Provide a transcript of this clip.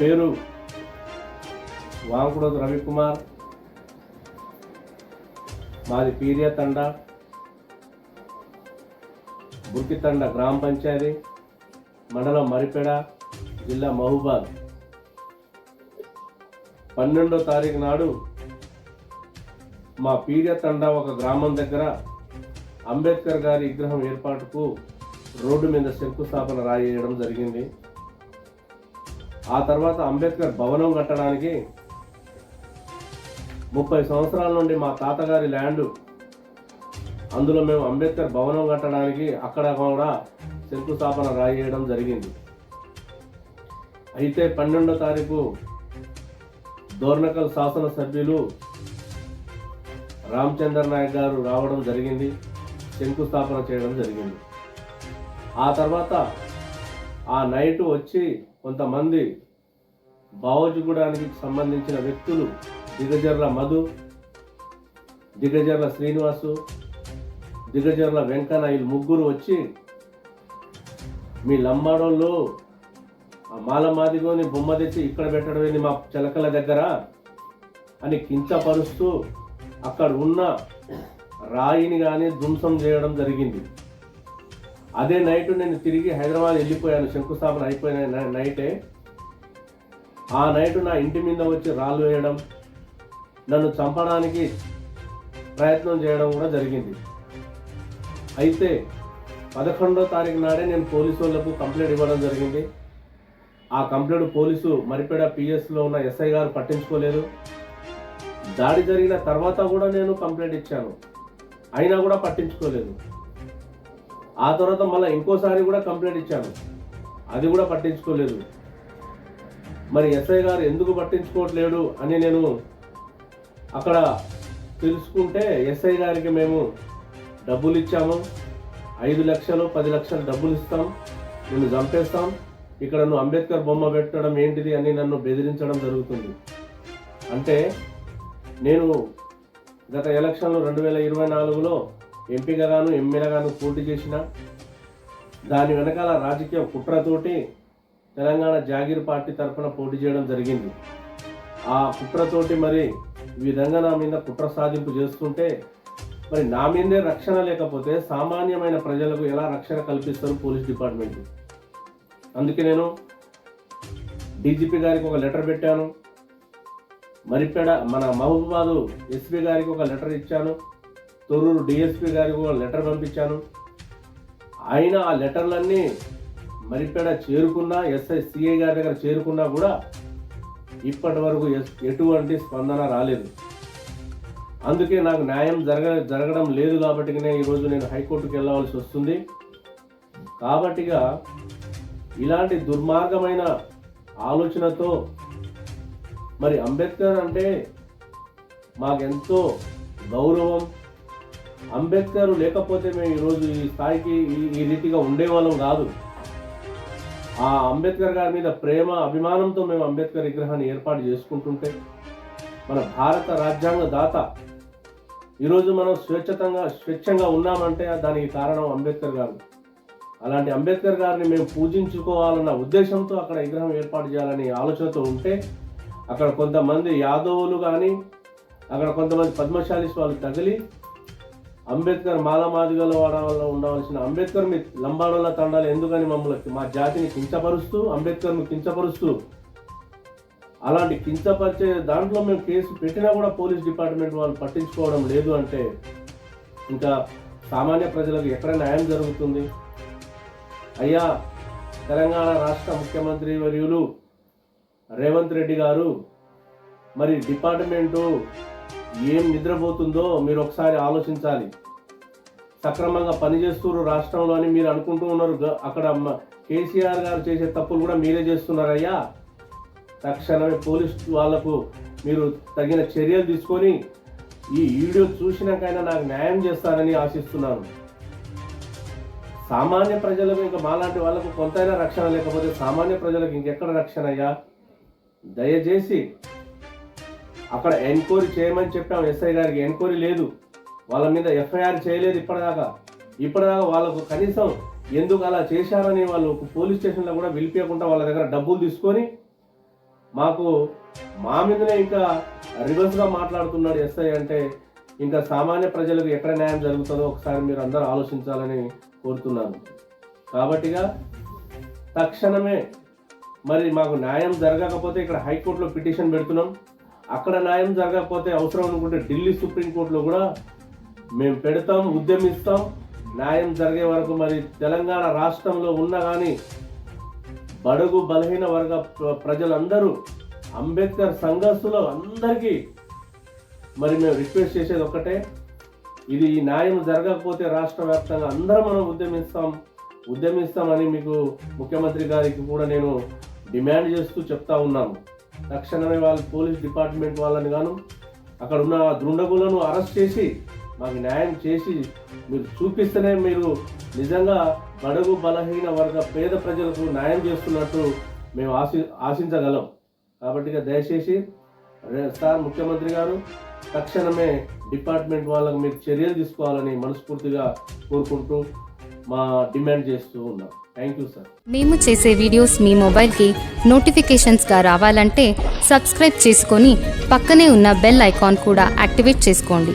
పేరు? వాంకుడోతు రవికుమార్. మాది పీరియా తండ. బుర్కితండ గ్రామ పంచాయతీ. మండలం మరిపెడ జిల్లా మహబూబాద్ పన్నెండో తారీఖు నాడు మా పీడియ తండ ఒక గ్రామం దగ్గర అంబేద్కర్ గారి విగ్రహం ఏర్పాటుకు రోడ్డు మీద శంకుస్థాపన రాయడం జరిగింది. ఆ తర్వాత అంబేద్కర్ భవనం కట్టడానికి ముప్పై సంవత్సరాల నుండి మా తాతగారి ల్యాండ్. అందులో మేము అంబేద్కర్ భవనం కట్టడానికి అక్కడ కూడా శంకుస్థాపన రాయడం జరిగింది. అయితే పన్నెండో తారీఖు దోర్నకల్ శాసనసభ్యులు రామచందర్ నాయక్ గారు రావడం జరిగింది శంకుస్థాపన చేయడం జరిగింది. ఆ తర్వాత ఆ నైట్ వచ్చి కొంతమంది భావోజుగూడానికి సంబంధించిన వ్యక్తులు దిగజర్ల మధు దిగజర్ల శ్రీనివాసు దిగజర్ల వెంకన్న ముగ్గురు వచ్చి మీ లంబాడోళ్ళు ఆ మాలమాదిగోని బొమ్మ తెచ్చి ఇక్కడ పెట్టడం ఏంది మా చిలకల దగ్గర అని కించపరుస్తూ అక్కడ ఉన్న రాయిని కానీ ధ్వంసం చేయడం జరిగింది. అదే నైట్ నేను తిరిగి హైదరాబాద్ వెళ్ళిపోయాను శంకుస్థాపన అయిపోయిన నైటే ఆ నైట్ నా ఇంటి మీద వచ్చి రాళ్ళు వేయడం నన్ను చంపడానికి ప్రయత్నం చేయడం కూడా జరిగింది. అయితే పదకొండో తారీఖు నాడే నేను పోలీసు వాళ్ళకు కంప్లైంట్ ఇవ్వడం జరిగింది. ఆ కంప్లైంట్ పోలీసు మరిపేడ పిఎస్లో ఉన్న ఎస్ఐ గారు పట్టించుకోలేదు. దాడి జరిగిన తర్వాత కూడా నేను కంప్లైంట్ ఇచ్చాను. అయినా కూడా పట్టించుకోలేదు. ఆ తర్వాత మళ్ళీ ఇంకోసారి కూడా కంప్లైంట్ ఇచ్చాను. అది కూడా పట్టించుకోలేదు. మరి ఎస్ఐ గారు ఎందుకు పట్టించుకోవట్లేడు అని నేను అక్కడ తెలుసుకుంటే ఎస్ఐ గారికి మేము డబ్బులు ఇచ్చాము. ఐదు లక్షలు పది లక్షలు డబ్బులు ఇస్తాం. నిన్ను చంపేస్తాం. ఇక్కడ నువ్వు అంబేద్కర్ బొమ్మ పెట్టడం ఏంటిది అని నన్ను బెదిరించడం జరుగుతుంది. అంటే నేను గత ఎలక్షన్లు రెండు వేల ఇరవై నాలుగులో ఎంపీగాను ఎమ్మెల్యేగాను పోటీ చేసిన దాని వెనకాల రాజకీయ కుట్రతోటి తెలంగాణ జాగీర్ పార్టీ తరఫున పోటీ చేయడం జరిగింది. ఆ కుట్రతోటి మరి ఈ విధంగా నా మీద కుట్ర సాధింపు చేస్తుంటే మరి నా మీదే రక్షణ లేకపోతే సామాన్యమైన ప్రజలకు ఎలా రక్షణ కల్పిస్తారు పోలీస్ డిపార్ట్మెంట్? అందుకే నేను డీజీపీ గారికి ఒక లెటర్ పెట్టాను. మరిపెడ మన మహబూబాదు ఎస్పీ గారికి ఒక లెటర్ ఇచ్చాను. తొర్రూరు డిఎస్పీ గారికి కూడా లెటర్ పంపించాను. అయినా ఆ లెటర్లన్నీ మరిపేడ చేరుకున్నా ఎస్ఐ సిఐ గారి దగ్గర చేరుకున్నా కూడా ఇప్పటి వరకు ఎస్- ఎటువంటి స్పందన రాలేదు. అందుకే నాకు న్యాయం జరగ జరగడం లేదు కాబట్టి ఈరోజు నేను హైకోర్టుకు వెళ్ళవలసి వస్తుంది. కాబట్టిగా ఇలాంటి దుర్మార్గమైన ఆలోచనతో మరి అంబేద్కర్ అంటే మాకెంతో గౌరవం అంబేద్కర్ లేకపోతే మేము ఈరోజు ఈ స్థాయికి ఈ- రీతిగా ఉండేవాళ్ళం కాదు. ఆ అంబేద్కర్ గారి మీద ప్రేమ అభిమానంతో మేము అంబేద్కర్ విగ్రహాన్ని ఏర్పాటు చేసుకుంటుంటే మన భారత రాజ్యాంగ దాత ఈరోజు మనం స్వేచ్ఛతంగా స్వేచ్ఛంగా ఉన్నామంటే దానికి కారణం అంబేద్కర్ గారు. అలాంటి అంబేద్కర్ గారిని మేము పూజించుకోవాలన్న ఉద్దేశంతో అక్కడ విగ్రహం ఏర్పాటు చేయాలని ఆలోచనతో ఉంటే అక్కడ కొంతమంది యాదవులు కానీ అక్కడ కొంతమంది పద్మశాలిస్ వాళ్ళు తగిలి అంబేద్కర్ మాలమాదిగల వాడవల్ల ఉండవలసిన అంబేద్కర్ మీ లంబాడోళ్ళ తండాలు ఎందుకని మమ్మల్ని మా జాతిని కించపరుస్తూ అంబేద్కర్ను కించపరుస్తూ? అలాంటి కించపరిచే దాంట్లో మేము కేసు పెట్టినా కూడా పోలీస్ డిపార్ట్మెంట్ వాళ్ళు పట్టించుకోవడం లేదు అంటే ఇంకా సామాన్య ప్రజలకు ఎక్కడ న్యాయం జరుగుతుంది? అయ్యా తెలంగాణ రాష్ట్ర ముఖ్యమంత్రి వర్యులు రేవంత్ రెడ్డి గారు మరి డిపార్ట్మెంటు ఏం నిద్రపోతుందో మీరు ఒకసారి ఆలోచించాలి. సక్రమంగా పనిచేస్తున్నారు రాష్ట్రంలో అని మీరు అనుకుంటూ ఉన్నారు. అక్కడ కేసీఆర్ గారు చేసే తప్పులు కూడా మీరే చేస్తున్నారయ్యా. తక్షణమే పోలీస్ వాళ్ళకు మీరు తగిన చర్యలు తీసుకొని ఈ వీడియో చూసినాకైనా నాకు న్యాయం చేస్తారని ఆశిస్తున్నాను. సామాన్య ప్రజలకు ఇంకా మాలాంటి వాళ్ళకు కొంతైనా రక్షణ లేకపోతే సామాన్య ప్రజలకు ఇంకెక్కడ రక్షణ అయ్యా? దయచేసి అక్కడ ఎంక్వైరీ చేయమని చెప్పాం ఎస్ఐ గారికి. ఎంక్వైరీ లేదు. వాళ్ళ మీద ఎఫ్ఐఆర్ చేయలేదు ఇప్పటిదాకా. ఇప్పటిదాకా వాళ్ళకు కనీసం ఎందుకు అలా చేశారని వాళ్ళు పోలీస్ స్టేషన్లో కూడా పిలిపించకుండా వాళ్ళ దగ్గర డబ్బులు తీసుకొని మాకు మా మీదనే ఇంకా రివర్స్గా మాట్లాడుతున్నాడు ఎస్ఐ అంటే ఇంకా సామాన్య ప్రజలకు ఎక్కడ న్యాయం జరుగుతుందో ఒకసారి మీరు అందరూ ఆలోచించాలని కోరుతున్నాను. కాబట్టిగా తక్షణమే మరి మాకు న్యాయం జరగకపోతే ఇక్కడ హైకోర్టులో పిటిషన్ పెడుతున్నాం. అక్కడ న్యాయం జరగకపోతే అవసరం అనుకుంటే ఢిల్లీ సుప్రీంకోర్టులో కూడా మేము పెడతాం ఉద్యమిస్తాం. న్యాయం జరిగే వరకు మరి తెలంగాణ రాష్ట్రంలో ఉన్నా కానీ బడుగు బలహీన వర్గ ప్ర- ప్రజలందరూ అంబేద్కర్ సంఘస్థులు అందరికీ మరి మేము రిక్వెస్ట్ చేసేది ఒక్కటే. ఇది ఈ న్యాయం జరగకపోతే రాష్ట్ర వ్యాప్తంగా అందరం మనం ఉద్యమిస్తాం ఉద్యమిస్తామని మీకు ముఖ్యమంత్రి గారికి కూడా నేను డిమాండ్ చేస్తూ చెప్తా ఉన్నాను. తక్షణమే వాళ్ళ పోలీస్ డిపార్ట్మెంట్ వాళ్ళని గాను అక్కడ ఉన్న దుండగులను అరెస్ట్ చేసి మాకు న్యాయం చేసి మీరు చూపిస్తేనే మీరు నిజంగా బడుగు బలహీన వర్గ పేద ప్రజలకు న్యాయం చేస్తున్నట్టు మేము ఆశి ఆశించగలం. కాబట్టి దయచేసి సార్ ముఖ్యమంత్రి గారు తక్షణమే డిపార్ట్మెంట్ వాళ్ళకు మీరు చర్యలు తీసుకోవాలని మనస్ఫూర్తిగా కోరుకుంటూ మా డిమాండ్ చేస్తూ ఉన్నాం. Thank you sir. మేము చేసే వీడియోస్ మీ మొబైల్కి నోటిఫికేషన్స్గా రావాలంటే సబ్స్క్రైబ్ చేసుకొని పక్కనే ఉన్న బెల్ ఐకాన్ కూడా యాక్టివేట్ చేసుకోండి.